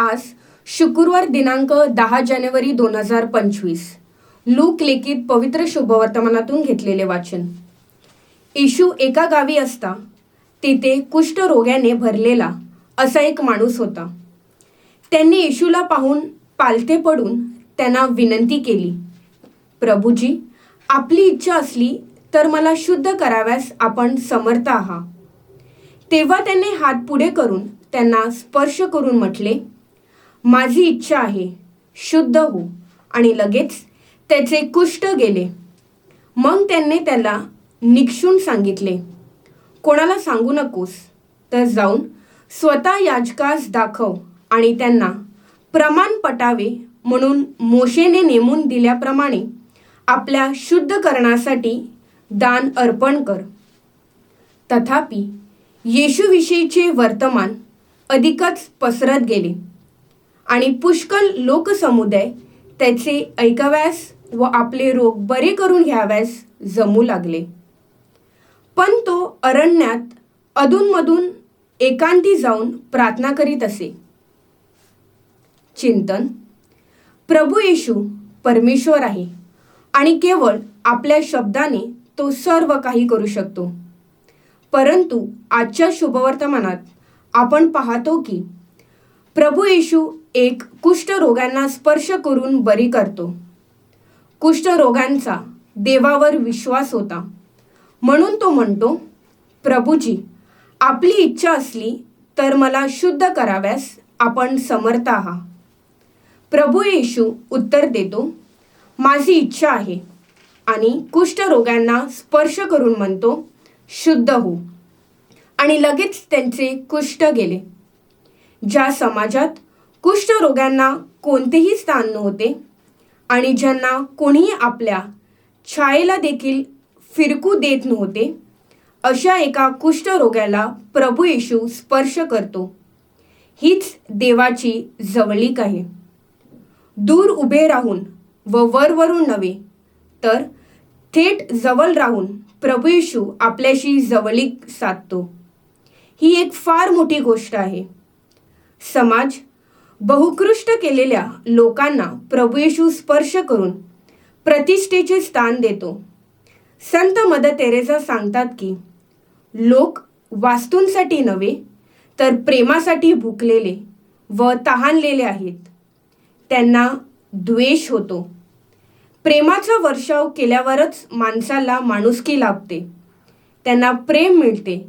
आज शुक्रवार दिनांक दहा जानेवारी दोन हजार पंचवीस. लूक लेखित पवित्र शुभवर्तमानातून घेतलेले वाचन. येशू एका गावी असता. तिथे कुष्ठरोग्याने भरलेला असा एक माणूस होता. त्यांनी येशूला पाहून पालथे पडून त्यांना विनंती केली प्रभूजी आपली इच्छा असली तर मला शुद्ध कराव्यास आपण समर्थ आहात. तेव्हा त्याने हात पुढे करून त्यांना स्पर्श करून म्हटले माझी इच्छा आहे. शुद्ध हो आणि लगेच त्याचे कुष्ठ गेले. मग त्यांनी त्याला निक्षून सांगितले कोणाला सांगू नकोस. तर जाऊन स्वतः याजकास दाखव आणि त्यांना प्रमाण पटावे म्हणून मोशेने नेमून दिल्याप्रमाणे आपल्या शुद्धकरणासाठी दान अर्पण कर. तथापि येशूविषयीचे वर्तमान अधिकच पसरत गेले. आणि पुष्कळ लोकसमुदाय त्याचे ऐकाव्यास व आपले रोग बरे करून घ्याव्यास जमू लागले. पण तो अरण्यात अधूनमधून एकांती जाऊन प्रार्थना करीत असे. चिंतन प्रभू येशू परमेश्वर आहे आणि केवळ आपल्या शब्दाने तो सर्व काही करू शकतो. परंतु आजच्या शुभवर्तमानात आपण पाहतो की प्रभू येशू एक कुष्ठरोगांना स्पर्श करून बरी करतो. कुष्ठरोगांचा देवावर विश्वास होता. म्हणून तो म्हणतो प्रभूजी आपली इच्छा असली तर मला शुद्ध कराव्यास आपण समर्थ आहात. प्रभू येशू उत्तर देतो माझी इच्छा आहे. आणि कुष्ठरोगांना स्पर्श करून म्हणतो शुद्ध हो. आणि लगेच त्यांचे कुष्ठ गेले. ज्या समाजात कुष्ठरोग्यांना कोणतेही स्थान नव्हते आणि ज्यांना कोणीही आपल्या छायेला देखील फिरकू देत नव्हते अशा एका कुष्ठरोग्याला प्रभू येशू स्पर्श करतो. हीच देवाची जवळीक आहे. दूर उभे राहून व वरवरून नव्हे तर थेट जवळ राहून प्रभू येशू आपल्याशी जवळीक साधतो. ही एक फार मोठी गोष्ट आहे. समाज बहुकृष्ट केलेल्या लोकांना प्रभू येशू स्पर्श करून प्रतिष्ठेचे स्थान देतो. संत मदर तेरेसा सांगतात की लोक वास्तूंसाठी नव्हे तर प्रेमासाठी भुकलेले व तहानलेले आहेत. त्यांना द्वेष होतो. प्रेमाचा वर्षाव केल्यावरच माणसाला माणुसकी लाभते. त्यांना प्रेम मिळते.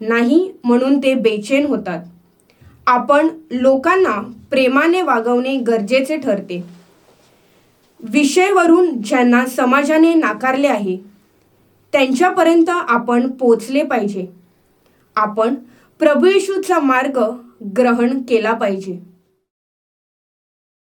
नाही म्हणून ते बेचैन होतात. आपण लोकांना प्रेमाने वागवणे गरजेचे ठरते. विषयवरून ज्यांना समाजाने नाकारले आहे त्यांच्यापर्यंत आपण पोचले पाहिजे. आपण प्रभू येशूचा मार्ग ग्रहण केला पाहिजे.